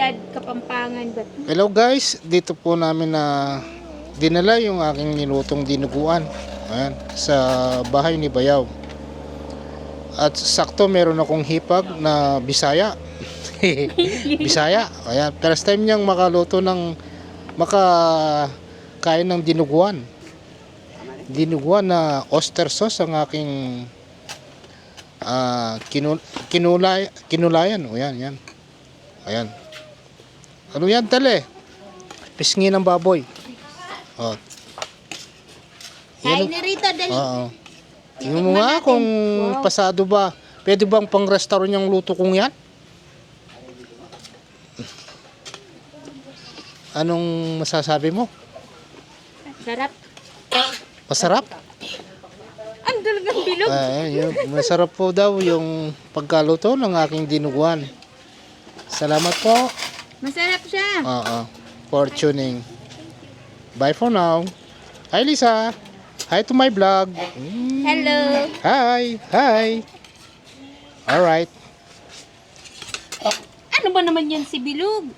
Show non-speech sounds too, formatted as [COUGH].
Trinidad, Kapampangan ba? Hello guys, dito po namin na dinala yung aking nilutong dinuguan. Ayan, sa bahay ni Bayaw. At sakto meron akong hipag na Bisaya. [LAUGHS] Bisaya. Ayan, first time niyang makaluto ng makakain ng dinuguan. Dinuguan na oyster sauce ang aking kinu, kinulay, kinulayan. O yan, yan. Ayan. Ano yan, tale? Pisngi ng baboy. Oh. Kain na rito, dali. Oo. Tingnan mo nga kung pasado ba. Pwede bang pang restaurant yung luto kong yan? Anong masasabi mo? Sarap. Masarap? Ang dalagang bilog. Ay, yun. Masarap po daw yung pagkaluto ng aking dinuguan. Salamat po. Masarap siya. Oo. For tuning. Bye for now. Hi Lisa. Hi to my vlog. Mm. Hello. Hi. Hi. Alright. Ano ba naman yan si Bilog?